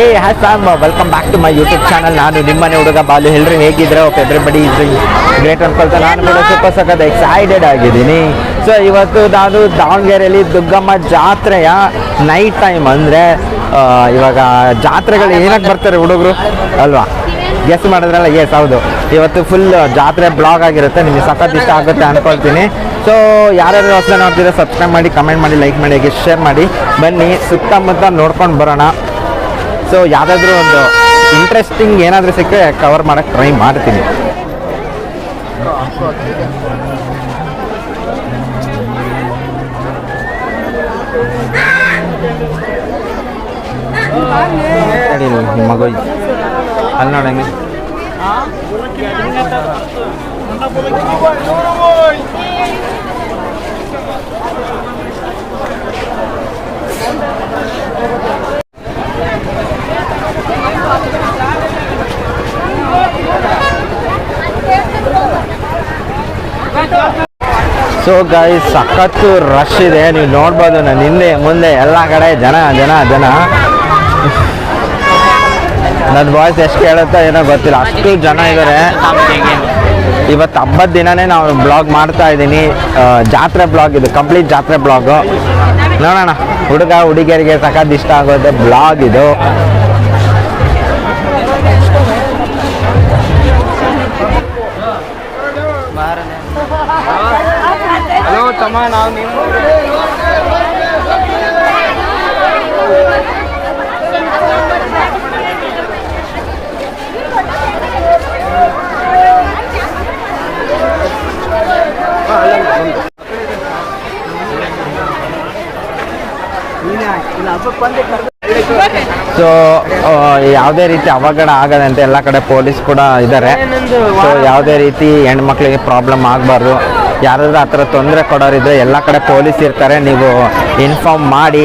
Hey has am welcome back to my YouTube channel ನಾನು ನಿಮ್ಮನೆ ಹುಡುಗ ಬಾಲು. ಎಲ್ಲರೂ ಹೇಗಿದ್ರೆ ಎವ್ರಿಬಡಿ ಇಸ್ ಗ್ರೇಟ್ ಅನ್ಕೊಳ್ತಾ ನಾನು ಕೂಡ ಸೂಪರ್ ಸಖತ್ ಎಕ್ಸೈಟೆಡ್ ಆಗಿದ್ದೀನಿ. ಸೊ ಇವತ್ತು ನಾನು ದಾವಣಗೆರೆಯಲ್ಲಿ ದುಗ್ಗಮ್ಮ ಜಾತ್ರೆಯ ನೈಟ್ ಟೈಮ್ ಅಂದರೆ ಇವಾಗ ಜಾತ್ರೆಗಳು ಏನಕ್ಕೆ ಬರ್ತಾರೆ ಹುಡುಗರು? ಅಲ್ವಾ? ಎಸ್ ಮಾಡಿದ್ರಲ್ಲ? ಎಸ್ ಹೌದು. ಇವತ್ತು ಫುಲ್ ಜಾತ್ರೆ ಬ್ಲಾಗ್ ಆಗಿರುತ್ತೆ. ನಿಮಗೆ ಸಖತ್ ಇಷ್ಟ ಆಗುತ್ತೆ ಅಂದ್ಕೊಳ್ತೀನಿ ಸೊ ಯಾರ್ಯಾರು ಹೊಸ ನೋಡ್ತೀರಾ ಸಬ್ಸ್ಕ್ರೈಬ್ ಮಾಡಿ ಕಮೆಂಟ್ ಮಾಡಿ ಲೈಕ್ ಮಾಡಿ ಶೇರ್ ಮಾಡಿ. ಬನ್ನಿ, ಸುತ್ತಮುತ್ತ ನೋಡ್ಕೊಂಡು ಬರೋಣ. ಸೊ ಯಾವುದಾದ್ರೂ ಒಂದು ಇಂಟ್ರೆಸ್ಟಿಂಗ್ ಏನಾದರೂ ಸಿಕ್ಕರೆ ಕವರ್ ಮಾಡೋಕ್ಕೆ ಟ್ರೈ ಮಾಡ್ತೀನಿ. ನಿಮ್ಮ ಮಗು ಅಲ್ಲಿ ನೋಡಂಗೆ ಸೊ ಗಾಯ್ಸ್ ಸಖತ್ತು ರಶ್ ಇದೆ. ನೀವು ನೋಡ್ಬೋದು, ನಾನು ಹಿಂದೆ, ಮುಂದೆ, ಎಲ್ಲ ಕಡೆ ಜನ ಜನ ಜನ. ನನ್ನ ವಾಯ್ಸ್ ಎಷ್ಟು ಕೇಳುತ್ತೋ ಏನೋ ಗೊತ್ತಿಲ್ಲ. ಅಷ್ಟು ಜನ ಇದ್ದಾರೆ ಇವತ್ತು ಹಬ್ಬದ ದಿನನೇ ನಾವು ಬ್ಲಾಗ್ ಮಾಡ್ತಾ ಇದ್ದೀನಿ. ಜಾತ್ರೆ ಬ್ಲಾಗ್ ಇದು ಕಂಪ್ಲೀಟ್ ಜಾತ್ರೆ ಬ್ಲಾಗು ನೋಡೋಣ. ಹುಡುಗ, ಹುಡುಗಿಯರಿಗೆ ಸಖತ್ ಇಷ್ಟ ಆಗೋದೆ ಬ್ಲಾಗ್ ಇದು. ತಮ್ಮ ನಾವು ನಿಮ್ಮ ಸೊ ಯಾವುದೇ ರೀತಿ ಅವಘಡ ಆಗದಂತೆ ಎಲ್ಲ ಕಡೆ ಪೊಲೀಸ್ ಕೂಡ ಇದ್ದಾರೆ ಸೊ ಯಾವುದೇ ರೀತಿ ಹೆಣ್ಮಕ್ಳಿಗೆ ಪ್ರಾಬ್ಲಮ್ ಆಗಬಾರ್ದು. ಯಾರಾದ್ರೂ ಆ ಥರ ತೊಂದರೆ ಕೊಡೋರಿದ್ರೆ ಎಲ್ಲ ಕಡೆ ಪೊಲೀಸ್ ಇರ್ತಾರೆ ನೀವು ಇನ್ಫಾರ್ಮ್ ಮಾಡಿ.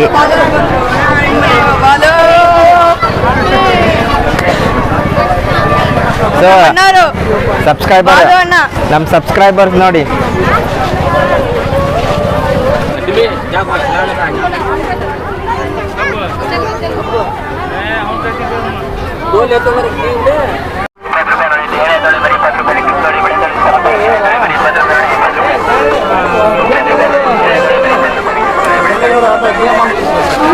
ಸೊ ಸಬ್ಸ್ಕ್ರೈಬರ್ ನಮ್ಮ ಸಬ್ಸ್ಕ್ರೈಬರ್ಸ್ ನೋಡಿ.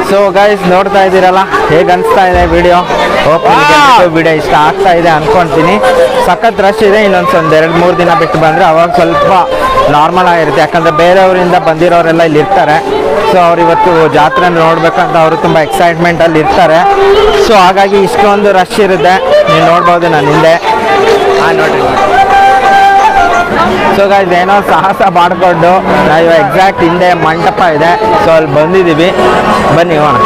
ಸೊ ಗೈಸ್ ನೋಡ್ತಾ ಇದ್ದೀರಲ್ಲ? ಹೇಗೆ ಅನಿಸ್ತಾ ಇದೆ ವಿಡಿಯೋ ವಿಡಿಯೋ ಇಷ್ಟ ಆಗ್ತಾ ಇದೆ ಅನ್ಕೊಂತೀನಿ. ಸಖತ್ ರಶ್ ಇದೆ ಇನ್ನೊಂದು ಒಂದು ಎರಡು ಮೂರು ದಿನ ಬಿಟ್ಟು ಬಂದರೆ ಅವಾಗ ಸ್ವಲ್ಪ ನಾರ್ಮಲ್ ಆಗಿರುತ್ತೆ. ಯಾಕಂದರೆ ಬೇರೆಯವರಿಂದ ಬಂದಿರೋರೆಲ್ಲ ಇಲ್ಲಿ ಇರ್ತಾರೆ. ಸೊ ಅವ್ರು ಇವತ್ತು ಜಾತ್ರೆ ನೋಡಬೇಕಂತ ಅವರು ತುಂಬ ಎಕ್ಸೈಟ್ಮೆಂಟಲ್ಲಿ ಇರ್ತಾರೆ. ಸೊ ಹಾಗಾಗಿ ಇಷ್ಟೊಂದು ರಶ್ ಇರುತ್ತೆ. ನೀವು ನೋಡ್ಬೋದು ನಾನು ಹಿಂದೆ. ಹಾಂ ನೋಡ್ರಿ. ಸೊ ಗಾಯ್ಸ್ ಏನೋ ಸಾಹಸ ಮಾಡಿಕೊಂಡು ನಾವು ಎಕ್ಸಾಕ್ಟ್ ಹಿಂದೆ ಮಂಟಪ ಇದೆ. ಸೊ ಅಲ್ಲಿ ಬಂದಿದ್ದೀವಿ. ಬನ್ನಿ ಹೋಗೋಣ.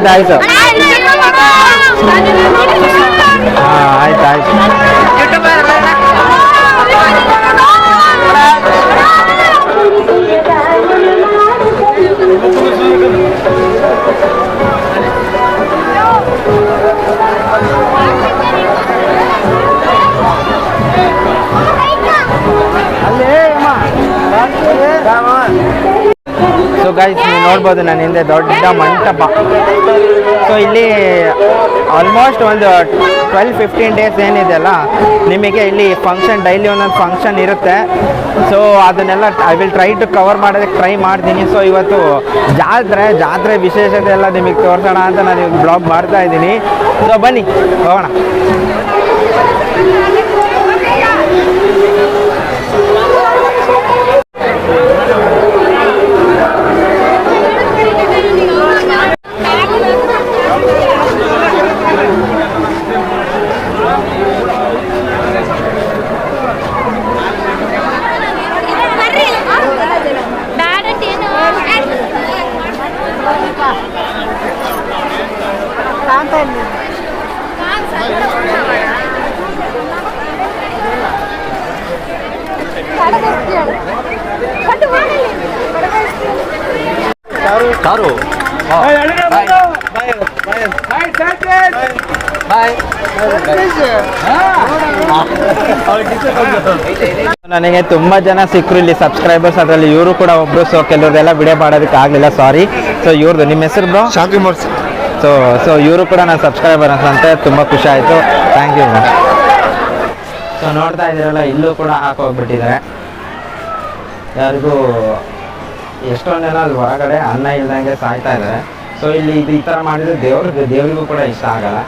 vai, vai, João. So guys ನೀವು ನೋಡ್ಬೋದು ನನ್ನ ಹಿಂದೆ ದೊಡ್ಡ ಮಂಟಪ. ಸೊ ಇಲ್ಲಿ ಆಲ್ಮೋಸ್ಟ್ ಒಂದು ಟ್ವೆಲ್ ಫಿಫ್ಟೀನ್ ಡೇಸ್ ಏನಿದೆಯಲ್ಲ ನಿಮಗೆ ಇಲ್ಲಿ ಫಂಕ್ಷನ್ ಡೈಲಿ ಒಂದೊಂದು ಫಂಕ್ಷನ್ ಇರುತ್ತೆ. ಸೊ ಅದನ್ನೆಲ್ಲ I will try to cover ಮಾಡೋದಕ್ಕೆ ಟ್ರೈ ಮಾಡ್ತೀನಿ. ಸೊ ಇವತ್ತು ಜಾತ್ರೆ ಜಾತ್ರೆ ವಿಶೇಷತೆ ಎಲ್ಲ ನಿಮಗೆ ತೋರಿಸೋಣ ಅಂತ ನಾನು ಬ್ಲಾಗ್ ಮಾಡ್ತಾ ಇದ್ದೀನಿ. ಸೊ ಬನ್ನಿ, ಹೋಗೋಣ ಕಾಣ್ತಾ ಇಲ್ಲ ಕಾರು. ನನಗೆ ತುಂಬಾ ಜನ ಸಿಕ್ಕರು ಇಲ್ಲಿ ಸಬ್ಸ್ಕ್ರೈಬರ್ಸ್ ಅದರಲ್ಲಿ ಇವರು ಕೂಡ ಒಬ್ರು ಸೊ ಕೆಲವ್ರದೆಲ್ಲ ವಿಡಿಯೋ ಮಾಡೋದಕ್ಕೆ ಆಗಲಿಲ್ಲ ಸಾರಿ ಸೊ ಇವ್ರದ್ದು ನಿಮ್ಮ ಹೆಸರು ಬ್ರೋ ಶಾಂತಿ ಮೋರ್ಸ್ ಸೊ ಸೊ ಇವರು ಕೂಡ ನಾನು ಸಬ್ಸ್ಕ್ರೈಬರ್ ಅಂತ ತುಂಬ ಖುಷಿ ಆಯಿತು. ಥ್ಯಾಂಕ್ ಯು ಸೊ ನೋಡ್ತಾ ಇದ್ದೀರಲ್ಲ ಇಲ್ಲೂ ಕೂಡ ಹಾಕೋಗ್ಬಿಟ್ಟಿದ್ದಾರೆ ಯಾರಿಗೂ ಎಷ್ಟೊಂದು ಜನ ಅಲ್ಲಿ ಹೊರಗಡೆ ಅನ್ನ ಇಲ್ದಂಗೆ ಸಾಯ್ತಾ ಇದ್ದಾರೆ ಸೊ ಇಲ್ಲಿ ಇದು ಈ ಥರ ಮಾಡಿದ್ರೆ ದೇವ್ರಿಗೆ, ದೇವರಿಗೂ ಕೂಡ ಇಷ್ಟ ಆಗಲ್ಲ.